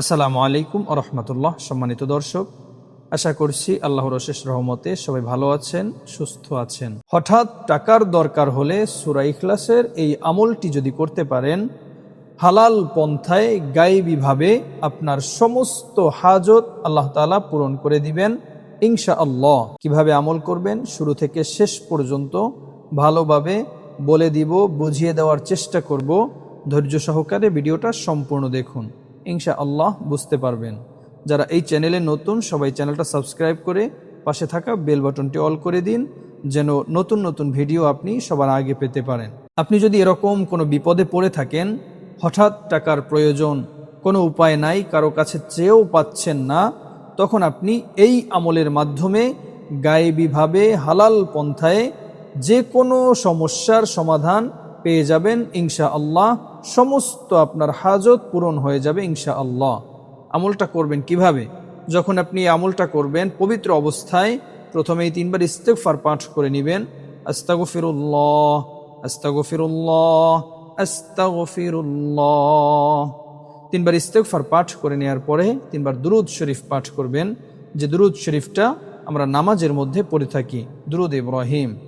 আসসালামু আলাইকুম রহমতুল্লাহ, সম্মানিত দর্শক। আশা করছি আল্লাহর অশেষ রহমতে সবাই ভালো আছেন, সুস্থ আছেন। হঠাৎ টাকার দরকার হলে সুরা ইখলাসের এই আমলটি যদি করতে পারেন, হালাল পন্থায় গায়েবীভাবে আপনার সমস্ত হাজত আল্লাহ তাআলা পূরণ করে দিবেন ইনশা আল্লাহ কীভাবে আমল করবেন? শুরু থেকে শেষ পর্যন্ত ভালোভাবে বলে দিব, বুঝিয়ে দেওয়ার চেষ্টা করব। ধৈর্য সহকারে ভিডিওটা সম্পূর্ণ দেখুন। ইনশা আল্লাহ বুঝতে পারবেন। যারা এই চ্যানেলে নতুন, সবাই চ্যানেলটা সাবস্ক্রাইব করে পাশে থাকা বেল বাটনটি অল করে দিন, যেন নতুন নতুন ভিডিও আপনি সবার আগে পেতে পারেন। আপনি যদি এরকম কোনো বিপদে পড়ে থাকেন, হঠাৎ টাকার প্রয়োজন, কোনো উপায় নাই, কারও কাছে চেয়েও পাচ্ছেন না, তখন আপনি এই আমলের মাধ্যমে গায়েবীভাবে হালাল পন্থায় যে কোনো সমস্যার সমাধান পেয়ে যাবেন ইনশা আল্লাহ সমস্ত আপনার হাজত পূরণ হয়ে যাবে ইনশা আল্লাহ আমলটা করবেন কীভাবে? যখন আপনি আমলটা করবেন, পবিত্র অবস্থায় প্রথমেই তিনবার ইস্তেকফার পাঠ করে নেবেন। আস্তাগফিরুল্লাহ আস্তাগফিরুল্লাহ আস্তাগফিরুল্লাহ। তিনবার ইস্তেকফার পাঠ করে নেওয়ার পরে তিনবার দুরুদ শরীফ পাঠ করবেন। যে দুরুদ শরীফটা আমরা নামাজের মধ্যে পড়ে থাকি, দুরুদ ইব্রাহিম।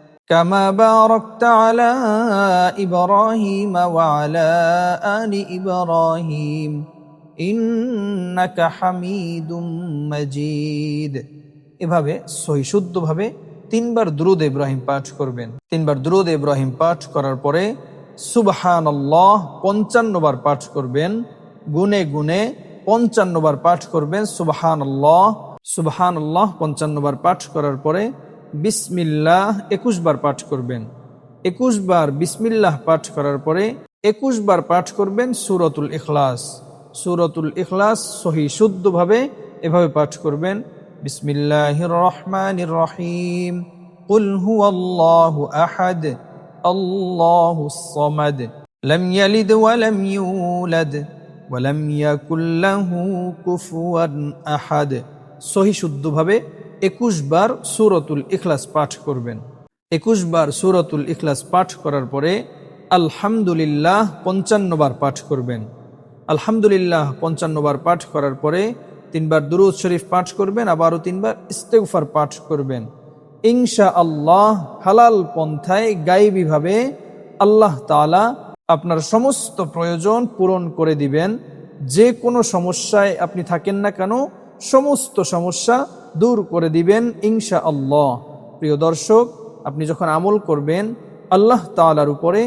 كما باركت على إبراهيم وعلى آل إبراهيم إنك حميد مجيد এভাবে সহি শুদ্ধভাবে তিনবার দ্রুদ ইব্রাহিম পাঠ করবেন তিনবার দ্রুদ ইব্রাহিম পাঠ করার পরে সুবহান আল্লাহ পঞ্চান্ন বার পাঠ করবেন গুনে গুনে পঞ্চান্ন বার পাঠ করবেন সুবহান আল্লাহ সুবহান আল্লাহ পঞ্চান্ন বার পাঠ করার পরে বিসমিল্লাহ একুশ বার পাঠ করবেন একুশ বার বিসমিল্লাহ পাঠ করার পরে একুশ বার পাঠ করবেন সুরতুল ইখলাস সুরতুল ইখলাস সহি শুদ্ধভাবে এভাবে পাঠ করবেন বিসমিল্লাহ রহমান রহিম قل هو الله أحد الله الصمد لم يلد ولم يولد ولم يكن له كفوا أحد সহি শুদ্ধভাবে একুশ বার সুরতুল ইখলাস পাঠ করবেন। একুশ বার সুরতুল ইখলাস পাঠ করার পরে আলহামদুলিল্লাহ পঞ্চান্ন বার পাঠ করবেন। আলহামদুলিল্লাহ পঞ্চান্ন বার পাঠ করার পরে তিনবার দুরুদ শরীফ পাঠ করবেন, আবারও তিনবার ইস্তেগফার পাঠ করবেন। ইনশা আল্লাহ হালাল পন্থায় গাইবীভাবে আল্লাহ তালা আপনার সমস্ত প্রয়োজন পূরণ করে দিবেন। যে কোনো সমস্যায় আপনি থাকেন না কেন সমস্ত সমস্যা দূর করে দিবেন ইনশা আল্লাহ প্রিয় দর্শক, আপনি যখন আমল করবেন, আল্লাহ তালার উপরে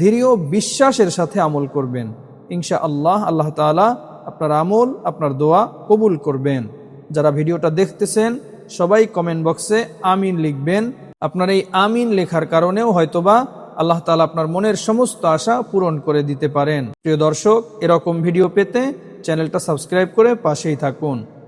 দৃঢ় বিশ্বাসের সাথে আমল করবেন। ইনশা আল্লাহ আল্লাহ তালা আপনার আমল, আপনার দোয়া কবুল করবেন। যারা ভিডিওটা দেখতেছেন, সবাই কমেন্ট বক্সে আমিন লিখবেন। আপনার এই আমিন লেখার কারণেও হয়তোবা আল্লাহ তালা আপনার মনের সমস্ত আশা পূরণ করে দিতে পারেন। প্রিয় দর্শক, এরকম ভিডিও পেতে চ্যানেলটা সাবস্ক্রাইব করে পাশেই থাকুন।